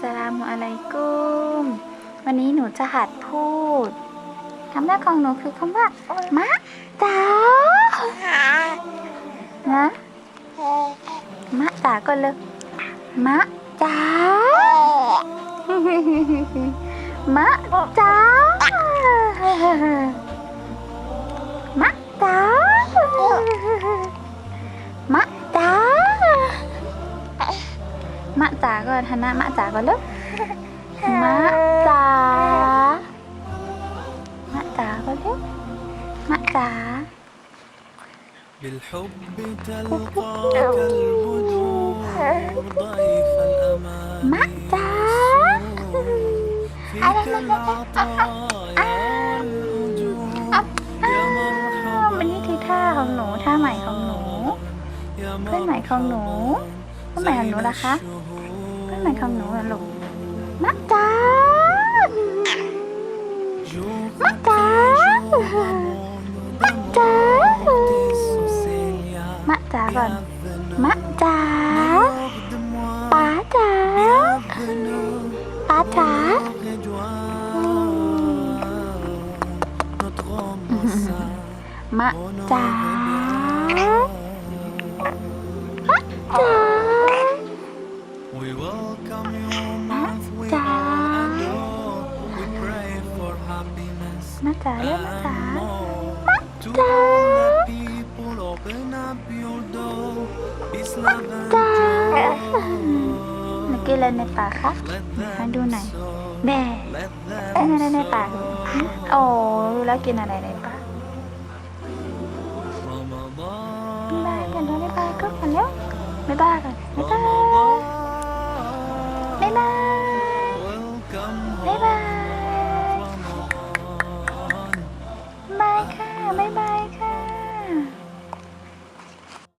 สลามุอะลัยกุม วันนี้หนูจะหัดพูด คำแรกของหนูคือคำว่ามะจ๋านะมะจ๋าก่อนเลยมะจ๋ามะจ๋า มะจ๋าก่อนฮานะมะจ๋าก่อนเลยมะจ๋ามะจ๋าก่อนเลยมะจ๋า بالحب تلقاك البدور ضيف الأمان มะจ๋า فيك العطايا والأجور อ้า يا ว مرحبا วันนี้คือท่าของหนูท่าใหม่ของหนู يا เพื่อนใหม่ของหนู เพื่อนใหม่ของหนูล่ะคะ เพื่อนใหม่ของหนูเหรอลูกมะจ๋ามะจ๋ามะจ๋ามะจ๋าก่อนมะจ๋าป๋าจ๋าป๋าจ๋ามมะจ๋ามะจ๋า มะจ๋าเรียกมะจ๋า and more. To all the people, open up your door. Peace, love, and จ๋า joy. หนูกินอะไรในปากคะ Let มาดูหน่อยแม่อะไรในปากโอ้แล้วกินอะไรในปาก Ramadan. บ๊ายบายกันแล้วบ๊ายบาก็กันแล้วบ๊ายบากันบ๊ายบา บ๊า